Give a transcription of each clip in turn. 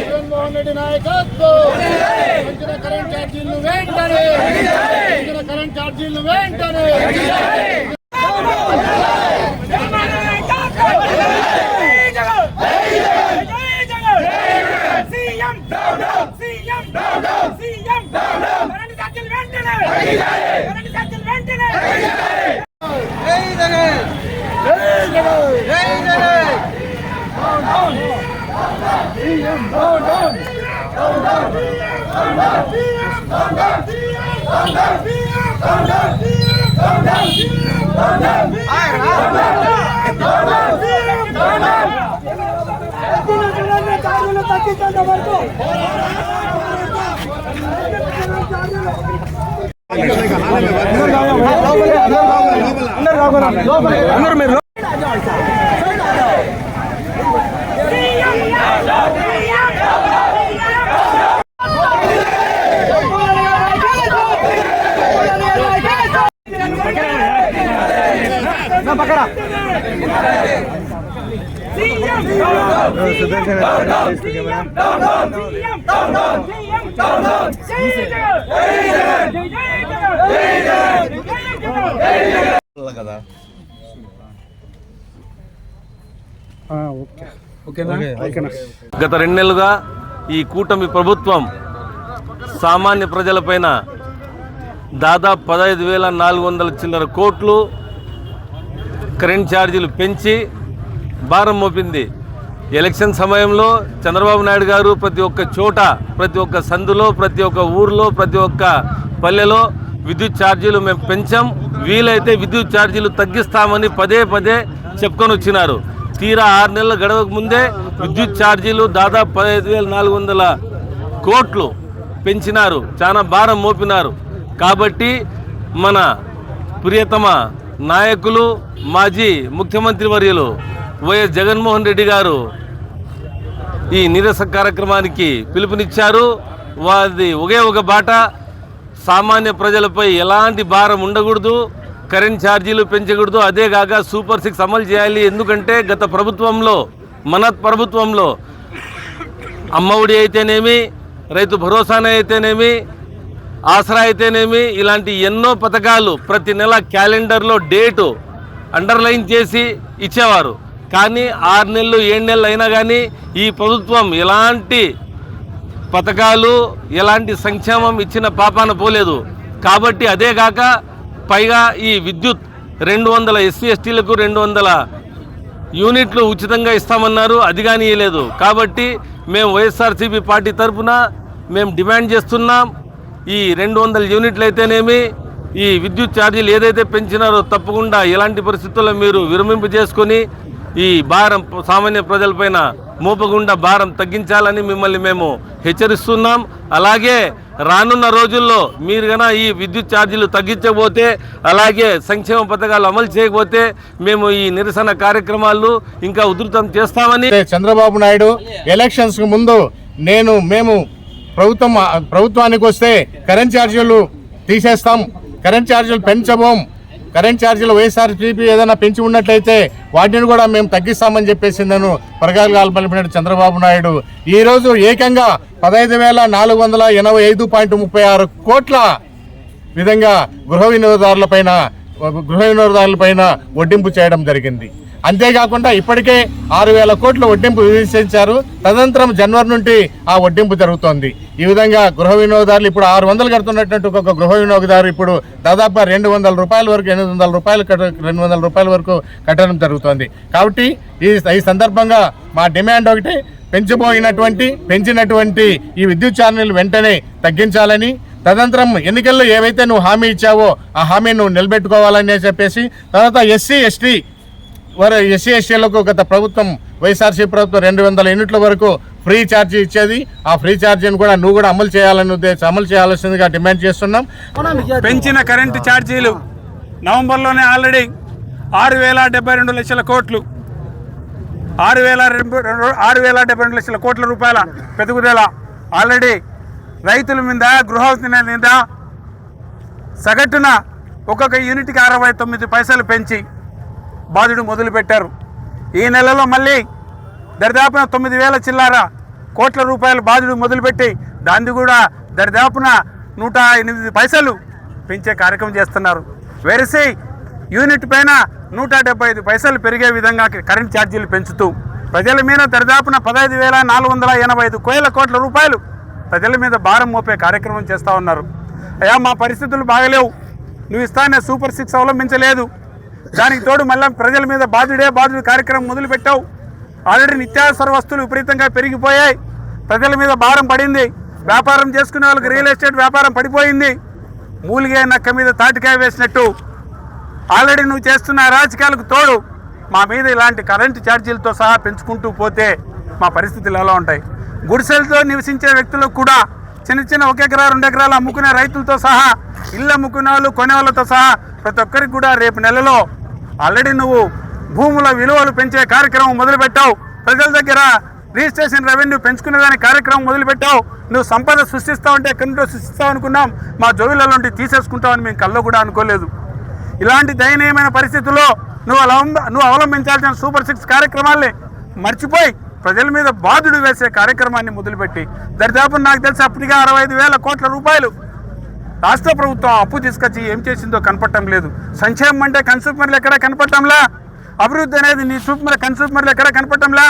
జగన్మోహన్ రెడ్డి నాయకత్వం. పెంచిన కరెంట్ ఛార్జీలను వెంటనే. పెంచిన కరెంట్ ఛార్జీలను వెంటనే. అందరు మీరు గత రెండు నెలలుగా ఈ కూటమి ప్రభుత్వం సామాన్య ప్రజలపైన దాదాపు పదహైదు వేల నాలుగు వందల చిల్లర కోట్లు కరెంట్ ఛార్జీలు పెంచి భారం మోపింది. ఎలక్షన్ సమయంలో చంద్రబాబు నాయుడు గారు ప్రతి ఒక్క చోట ప్రతి ఒక్క సందులో ప్రతి ఒక్క ఊర్లో ప్రతి ఒక్క పల్లెలో విద్యుత్ ఛార్జీలు మేము పెంచాం. వీలైతే విద్యుత్ ఛార్జీలు తగ్గిస్తామని పదే పదే చెప్పుకొని వచ్చినారు. తీరా ఆరు నెలల గడవక ముందే విద్యుత్ ఛార్జీలు దాదాపు పదహైదు వేల నాలుగు వందల కోట్లు పెంచినారు. చాలా భారం మోపినారు. కాబట్టి మన ప్రియతమ నాయకులు మాజీ ముఖ్యమంత్రి వర్యులు వైఎస్ జగన్మోహన్ రెడ్డి గారు ఈ నీరస కార్యక్రమానికి పిలుపునిచ్చారు. వారి ఒకే ఒక బాట సామాన్య ప్రజలపై ఎలాంటి భారం ఉండకూడదు కరెంట్ ఛార్జీలు పెంచకూడదు. అదే కాక సూపర్ సిక్స్ అమలు చేయాలి. ఎందుకంటే గత ప్రభుత్వంలో మన ప్రభుత్వంలో అమ్మఒడి అయితేనేమి రైతు భరోసానే అయితేనేమి ఆసరా అయితేనేమి ఇలాంటి ఎన్నో పథకాలు ప్రతి నెల క్యాలెండర్లో డేటు అండర్లైన్ చేసి ఇచ్చేవారు. కానీ ఆరు నెలలు ఏడు నెలలు అయినా కానీ ఈ ప్రభుత్వం ఎలాంటి పథకాలు ఎలాంటి సంక్షేమం ఇచ్చిన పాపాన పోలేదు. కాబట్టి అదే కాక పైగా ఈ విద్యుత్ రెండు వందల ఎస్సీ ఎస్టీలకు రెండు వందల యూనిట్లు ఉచితంగా ఇస్తామన్నారు. అది కానీ ఇవ్వలేదు కాబట్టి మేము వైఎస్ఆర్సీపీ పార్టీ తరఫున మేము డిమాండ్ చేస్తున్నాం. ఈ రెండు వందల యూనిట్లు అయితేనేమి ఈ విద్యుత్ ఛార్జీలు ఏదైతే పెంచినారో తప్పకుండా ఎలాంటి పరిస్థితుల్లో మీరు విరమింపు చేసుకొని ఈ భారం సామాన్య ప్రజలపైన మోపకుండా భారం తగ్గించాలని మిమ్మల్ని మేము హెచ్చరిస్తున్నాం. అలాగే రానున్న రోజుల్లో మీరు గన ఈ విద్యుత్ ఛార్జీలు తగ్గించకపోతే అలాగే సంక్షేమ పథకాలు అమలు చేయకపోతే మేము ఈ నిరసన కార్యక్రమాలు ఇంకా ఉధృతం చేస్తామని చంద్రబాబు నాయుడు ఎలక్షన్స్ ముందు నేను మేము ప్రభుత్వం ప్రభుత్వానికి వస్తే కరెంట్ ఛార్జీలు తీసేస్తాం కరెంట్ ఛార్జీలు పెంచబోం. కరెంట్ ఛార్జీలు వైఎస్ఆర్సీపీ ఏదైనా పెంచి ఉన్నట్లయితే వాటిని కూడా మేము తగ్గిస్తామని చెప్పేసి నేను ప్రగాలు పలిపినట్టు చంద్రబాబు నాయుడు. ఈ రోజు ఏకంగా పదహైదు వేల నాలుగు వందల ఎనభై ఐదు పాయింట్ ముప్పై ఆరు కోట్ల విధంగా గృహ వినియోగదారులపైన గృహ వినియోగదారులపైన వడ్డింపు చేయడం జరిగింది. అంతేకాకుండా ఇప్పటికే ఆరు వేల కోట్ల వడ్డింపు విధించారు. తదనంతరం జనవరి నుండి ఆ వడ్డింపు జరుగుతోంది. ఈ విధంగా గృహ వినియోగదారులు ఇప్పుడు ఆరు వందలు కడుతున్నట్టు ఒక గృహ వినియోగదారు ఇప్పుడు దాదాపు రెండు వందల రూపాయల వరకు ఎనిమిది వందల రూపాయలు కట్ట రెండు వందల రూపాయల వరకు కట్టడం జరుగుతోంది. కాబట్టి ఈ ఈ సందర్భంగా మా డిమాండ్ ఒకటి పెంచబోయినటువంటి పెంచినటువంటి ఈ విద్యుత్ ఛార్జీలు వెంటనే తగ్గించాలని తదనంతరం ఎన్నికల్లో ఏవైతే నువ్వు హామీ ఇచ్చావో ఆ హామీ నువ్వు నిలబెట్టుకోవాలని చెప్పేసి తర్వాత ఎస్సీ ఎస్టీ వారు ఎస్సీ ఎస్టీలకు గత ప్రభుత్వం వైఎస్ఆర్సీ ప్రభుత్వం రెండు వందల యూనిట్ల వరకు ఫ్రీ ఛార్జీ ఇచ్చేది. ఆ ఫ్రీ ఛార్జీని కూడా నువ్వు కూడా అమలు చేయాలని ఉద్దేశం అమలు చేయాల్సిందిగా డిమాండ్ చేస్తున్నాం. పెంచిన కరెంటు ఛార్జీలు నవంబర్లోనే ఆల్రెడీ ఆరు వేల డెబ్బై రెండు లక్షల కోట్లు. ఆరు వేల రెండు- ఆరు వేల డెబ్బై రెండు లక్షల కోట్ల రూపాయల పెరుగుదల ఆల్రెడీ రైతుల మీద గృహవతుల మీద సగటున ఒక్కొక్క యూనిట్కి అరవై తొమ్మిది పైసలు పెంచి బాధుడు మొదలుపెట్టారు. ఈ నెలలో మళ్ళీ దరిదాపున తొమ్మిది వేల చిల్లార కోట్ల రూపాయల బాధుడు మొదలుపెట్టి దాన్ని కూడా దరిదాపున నూట ఎనిమిది పైసలు పెంచే కార్యక్రమం చేస్తున్నారు. వెరసి యూనిట్ పైన నూట డెబ్బై ఐదు పైసలు పెరిగే విధంగా కరెంట్ ఛార్జీలు పెంచుతూ ప్రజల మీద దరిదాపున పదహైదు వేల నాలుగు వందల ఎనభై ఐదు కోట్ల కోట్ల రూపాయలు ప్రజల మీద భారం మోపే కార్యక్రమం చేస్తూ ఉన్నారు. అయ్యా మా పరిస్థితులు బాగలేవు. నువ్వు ఇస్తానే సూపర్ సిక్స్ అవలంబించలేదు. దానికి తోడు మళ్ళీ ప్రజల మీద బాధుడే బాధుడు కార్యక్రమం మొదలుపెట్టావు. ఆల్రెడీ నిత్యావసర వస్తువులు విపరీతంగా పెరిగిపోయాయి. ప్రజల మీద భారం పడింది. వ్యాపారం చేసుకునే వాళ్ళకి రియల్ ఎస్టేట్ వ్యాపారం పడిపోయింది. మూలిగే నక్క మీద తాటికాయ వేసినట్టు. ఆల్రెడీ నువ్వు చేస్తున్న రాజకీయాలకు తోడు మా మీద ఇలాంటి కరెంటు ఛార్జీలతో సహా పెంచుకుంటూ పోతే మా పరిస్థితులు ఎలా ఉంటాయి? గుడిసెలతో నివసించే వ్యక్తులకు కూడా చిన్న చిన్న ఒక ఎకరా రెండు ఎకరాలు అమ్ముకునే రైతులతో సహా ఇల్లు అమ్ముకునే వాళ్ళు కొనే వాళ్ళతో సహా ప్రతి ఒక్కరికి కూడా రేపు నెలలో ఆల్రెడీ నువ్వు భూముల విలువలు పెంచే కార్యక్రమం మొదలుపెట్టావు. ప్రజల దగ్గర రిజిస్ట్రేషన్ రెవెన్యూ పెంచుకునేదాని కార్యక్రమం మొదలుపెట్టావు. నువ్వు సంపద సృష్టిస్తావు అంటే ఎక్కడి నుండో సృష్టిస్తావు అనుకున్నాం. మా జోవిలలో నుండి తీసేసుకుంటావని మేము కల్లో కూడా అనుకోలేదు. ఇలాంటి దయనీయమైన పరిస్థితుల్లో నువ్వు అవలంబ నువ్వు అవలంబించాల్సిన సూపర్ సిక్స్ కార్యక్రమాల్ని మర్చిపోయి ప్రజల మీద బాధుడు వేసే కార్యక్రమాన్ని మొదలుపెట్టి దరిదాపు నాకు తెలిసి అప్పటిగా అరవై ఐదు వేల కోట్ల రూపాయలు రాష్ట్ర ప్రభుత్వం అప్పు తీసుకొచ్చి ఏం చేసిందో కనపడటం లేదు. సంక్షేమం అంటే కన్సూమర్లు ఎక్కడ కనపడటంలా? అభివృద్ధి అనేది నీ సూపర్ కన్సూమర్లు ఎక్కడ కనపడటంలా?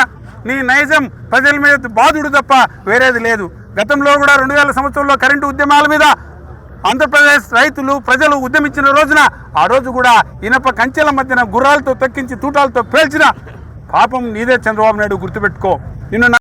నీ నైజం ప్రజల మీద బాధుడు తప్ప వేరేది లేదు. గతంలో కూడా రెండు వేల సంవత్సరంలో కరెంటు ఉద్యమాల మీద ఆంధ్రప్రదేశ్ రైతులు ప్రజలు ఉద్యమించిన రోజున ఆ రోజు కూడా ఇనప కంచెల మధ్యన గుర్రాలతో తక్కించి తూటాలతో పేల్చిన పాపం నీదే చంద్రబాబు నాయుడు గుర్తుపెట్టుకో. నిన్ను